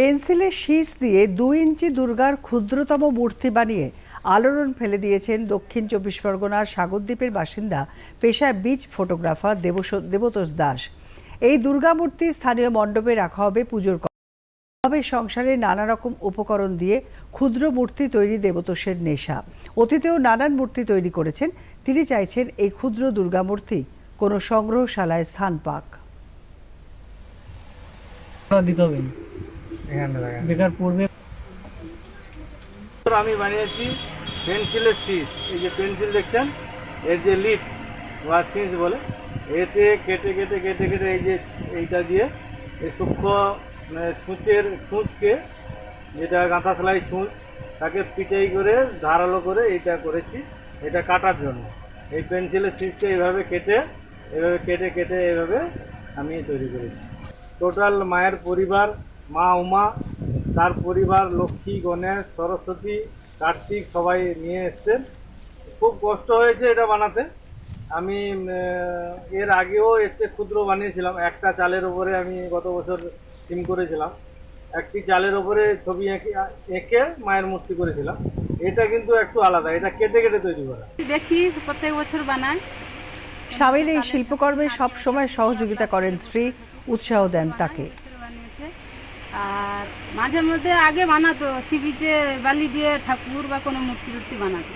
পেন্সিলের শীষ দিয়ে দুই ইঞ্চি দুর্গার ক্ষুদ্রতম মূর্তি বানিয়ে আলোড়ন ফেলে দিয়েছেন দক্ষিণ চব্বিশ পরগনার সাগরদ্বীপের বাসিন্দা, পেশায় বীজ ফটোগ্রাফার দেবতোষ দাস। এই দুর্গা মূর্তি স্থানীয় মণ্ডপে রাখা হবে পুজোর হবে সংসারে নানা রকম উপকরণ দিয়ে ক্ষুদ্র মূর্তি তৈরি দেবতোষের নেশা। অতীতেও নানান মূর্তি তৈরি করেছেন। তিনি চাইছেন এই ক্ষুদ্র দুর্গা মূর্তি কোনো সংগ্রহশালায় স্থান পাক। বেকার পড়বে। আমি বানিয়েছি পেন্সিলের শীষ। এই যে পেন্সিল দেখছেন এর যে লিপ বা শীষ বলে এতে কেটে কেটে কেটে কেটে এই যে এইটা দিয়ে এই সূক্ষ্ম মানে ছুঁচের ছুঁচকে যেটা গাঁথা সেলাই ছুঁচ তাকে পিটাই করে ধারালো করে এইটা করেছি এটা কাটার জন্য। এই পেন্সিলের শীষকে এইভাবে কেটে এইভাবে কেটে কেটে এইভাবে আমি তৈরি করেছি। টোটাল মায়ের পরিবার মা উমা তার পরিবার লক্ষ্মী গণেশ সরস্বতী কার্তিক সবাই নিয়ে এসছেন। খুব কষ্ট হয়েছে এটা বানাতে। আমি এর আগেও এর চেয়ে ক্ষুদ্র বানিয়েছিলাম। একটা চালের ওপরে আমি গত বছর থিম করেছিলাম। একটি চালের ওপরে ছবি এঁকে এঁকে মায়ের মূর্তি করেছিলাম। এটা কিন্তু একটু আলাদা এটা কেটে কেটে তৈরি করা। দেখি প্রত্যেক বছর বানাই স্বামীর এই শিল্পকর্মে সব সময় সহযোগিতা করেন স্ত্রী উৎসাহ দেন তাকে। আর মাঝে মধ্যে আগে বানাতো সি বিচে বালি দিয়ে ঠাকুর বা কোনো মূর্তি টুর্তি বানাতো।